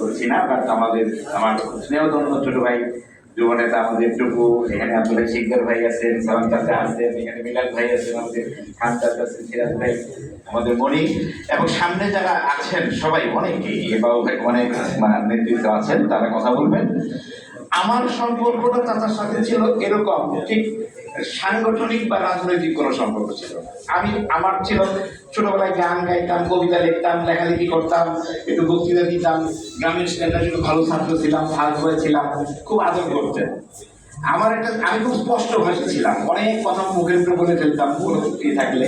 করছি না, বাট আমাদের, আমার স্নেহধন্য ছোট ভাই যুব নেতা আমাদের টুকু, এখানে আপনাদের শিকদার ভাই আছেন, সালাম চাচা আছেন, এখানে মিলাদ ভাই আছেন, আমাদের খান চাচা আছেন, সিরাজ ভাই আমাদের মণি এবং সামনে যারা আছেন সবাই অনেকেই এবার অনেক মানে নেতৃত্ব আছেন, তারা কথা বলবেন। আমার সম্পর্কটা চাচার সাথে ছিল এরকম, ঠিক সাংগঠনিক বা রাজনৈতিক কোনো সম্পর্ক ছিল। আমি, আমার ছিল ছোটবেলায় গান গাইতাম, কবিতা লিখতাম, লেখালেখি করতাম, একটু বক্তৃতা দিতাম, গ্রামের স্ট্যান্ডার্ড একটু ভালো ছাত্র ছিলাম, ভালো হয়েছিলাম ছিলাম, খুব আদর করতেন আমার একটা, আমি খুব স্পষ্ট ভাষা ছিলাম, অনেক কথা মুখের উপরে বলে ফেলতাম থাকলে,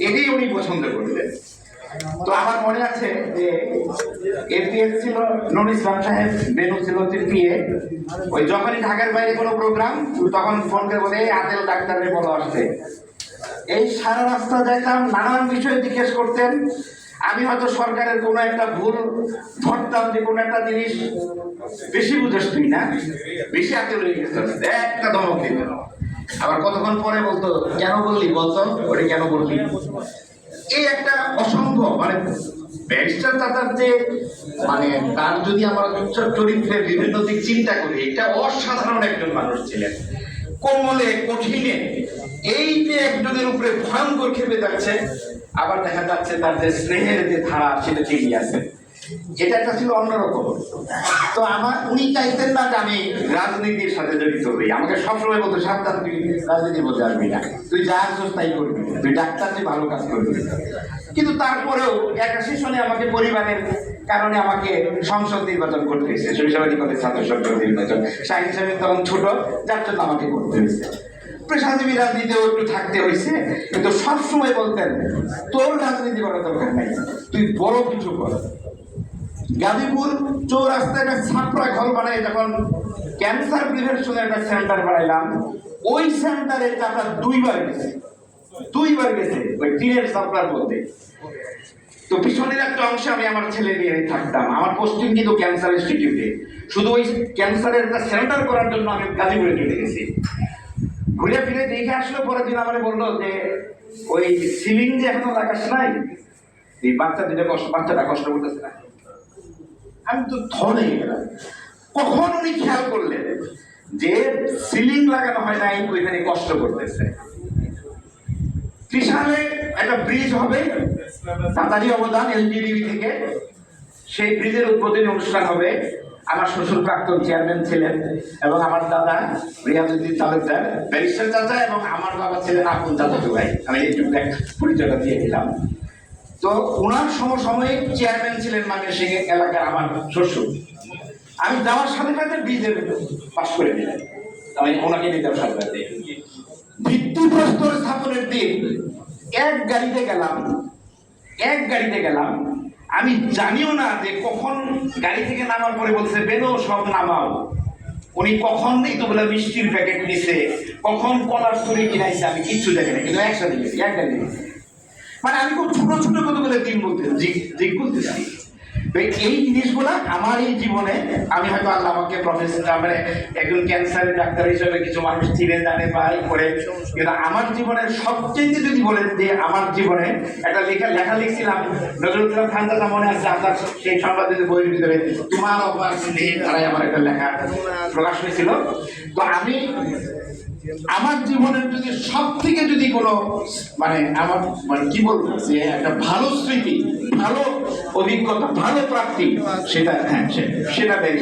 এটাই উনি পছন্দ করতেন তো আমার মনে আছে যে এপিএস ছিল নুর ইসলাম সাহেব বেনু ছিল পিএ ওই যখনই ঢাকার বাইরে কোনো প্রোগ্রাম তখন ফোন করে বলে, এই আদেল ডাক্তারের বলো আসতে এই সারা রাস্তা যাইতাম নানান বিষয়ে জিজ্ঞেস করতেন। আমি হয়তো সরকারের কোনো একটা ভুল ধরতাম যে কোনো একটা জিনিস, বেশি বুঝেস তুই না, বেশি গেছে। একটা ধমক দিত আবার কতক্ষণ পরে বলতো, কেন বললি বলতো? ওটা কেন বললি? এই একটা অসম্ভব মানে ব্যারিস্টার দাদার যে মানে তার যদি আমরা চরিত্রের বিভিন্ন দিক চিন্তা করি, এটা অসাধারণ একজন মানুষ ছিলেন। কোমলে, কঠিনে, এই যে একজনের উপরে ভয়ঙ্কর খেপে যাচ্ছে, আবার দেখা যাচ্ছে তার যে স্নেহের যে ধারা, সেটা ঠিকই আছে এটা একটা ছিল অন্যরকম। তো আমার, উনি চাইতেন না যে আমি রাজনীতির সাথে জড়িত হই। আমাকে সবসময় বলতো, সাবধান, তুই রাজনীতির মধ্যে আসবি না। তুই যা আসছিস তাই করবি। তুই ডাক্তার, তুই ভালো কাজ করবি। কিন্তু তারপরেও একটা সেশনে আমাকে পরিবারের কারণে আমাকে সংসদ নির্বাচন করতে হয়েছে। শৈশবাদী কলেজ ছাত্র সংসদ নির্বাচন। শাহিন সাহেব তখন ছোট, যার জন্য আমাকে করতে হয়েছে। পেশাজীবী রাজনীতিও একটু থাকতে হয়েছে। কিন্তু সবসময় বলতেন, তোর রাজনীতি করার দরকার নাই। তুই বড় কিছু কর। গাজীপুর চৌরাস্তায় একটা ছাপড়া ঘর বানাই, যখন ক্যান্সার প্রিভেনশনের একটা সেন্টার বানাইলাম, ওই সেন্টারে টাকা দুইবার গেছে। দুইবার গেছে, ওই টিনের ছাপড়ার মধ্যে। তো পিছনের একটা অংশে আমি আমার ছেলে নিয়ে থাকতাম। আমার পোস্টিং কিন্তু ক্যান্সার ইনস্টিটিউটে শুধু ওই ক্যান্সারের একটা সেন্টার করার জন্য আমি গাজীপুরে চলে গেছি। ঘুরে ফিরে দেখে আসলো, পরের দিন আমার বলল যে, ওই সিলিং যে এখনও লাগাস নাই, এই বাচ্চা দুটো কষ্ট বাচ্চাটা কষ্ট করতেছে না। আমি তো ধরে গেলাম কখন উনি খেয়াল করলেন যে সিলিং লাগানো হয় নাই, ওইখানে কষ্ট করতেছে? ত্রিশালে একটা ব্রিজ হবে তাড়াতাড়ি অবদান এলজিডিবি থেকে। সেই ব্রিজের উদ্বোধনী অনুষ্ঠান হবে। আমার শ্বশুর প্রাক্তন চেয়ারম্যান ছিলেন এবং আমার দাদা রিয়াজুদ্দিন তালুকদার, ব্যারিস্টার চাচা এবং আমার বাবা ছিলেন আপন চাচা ভাই। আমি একটু পরিচয়টা দিয়ে দিলাম। তো ওনার সমসাময়িক চেয়ারম্যান ছিলেন মানে সে এলাকার আমার শ্বশুর। আমি যাওয়ার সাথে সাথে ব্রিজের পাশ করে দিলাম আমি ওনাকে নিতে সাথে সাথে ভিত্তিপ্রস্তর স্থাপনের দিন এক গাড়িতে গেলাম, এক গাড়িতে গেলাম। আমি জানিও না যে কখন গাড়ি থেকে নামার পরে বলছে বেরো সব নামাও। উনি কখন বলে মিষ্টির প্যাকেট নিছে, কখন কলার ছড়ি কিনাইছে আমি কিচ্ছু দেখি না কিন্তু একসাথে গেছি, এক গেছি। মানে আমি খুব ছোট ছোট কতগুলো দিন বলতে দিক বলতেছি তো এই জিনিসগুলো আমার এই জীবনে আমি হয়তো আল্লাহ আমাকে প্রফেসর মানে একজন ক্যান্সারের ডাক্তার হিসেবে কিছু মানুষ চিনে জানে বা করে। কিন্তু আমার জীবনের সবচেয়ে যদি বলেন যে আমার জীবনে একটা লেখা লেখা লিখছিলাম নজরুল ইসলাম খান দাদা মনে আছে আপনার সেই সংবাদিত বইয়ের ভিতরে তোমার অপার স্নেহে তারাই আমার একটা লেখা প্রকাশ হয়েছিল। তো আমি আমার জীবনের যদি সব থেকে যদি কোনো মানে আমার মানে কি বলব, যে একটা ভালো স্মৃতি, ভালো অভিজ্ঞতা, ভালো প্রাপ্তি, সেটা হ্যাঁ সেটা